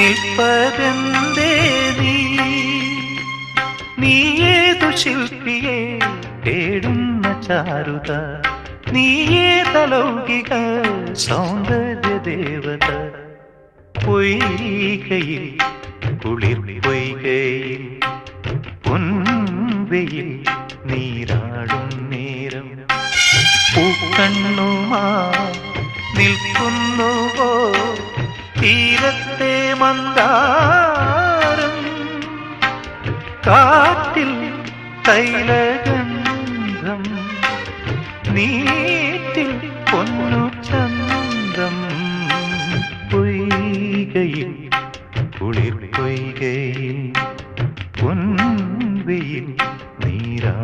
നിൽപ്പതെന്തേതി നീയേതു ശില്പിയെ തേടുന്ന ചാരുത. നീയേ തലൗകിക സൗന്ദര്യ ദേവത. പൊയ്കയിൽ കുളിർ പൊയ്കയിൽ പൊൻവെയിൽ നീരാടും നേരം. പൂക്കണ്ണുമാ നിൽക്കുന്നുവോ? തീരത്തെ മന്ദാരം കാത്തിൽ തൈലഗന്ധം നീറ്റിൽ പൊന്നു ചന്തം പൊയ്കയിൽ കുളിർ പൊയ്കയിൽ പൊൻവെയിൽ നീരാ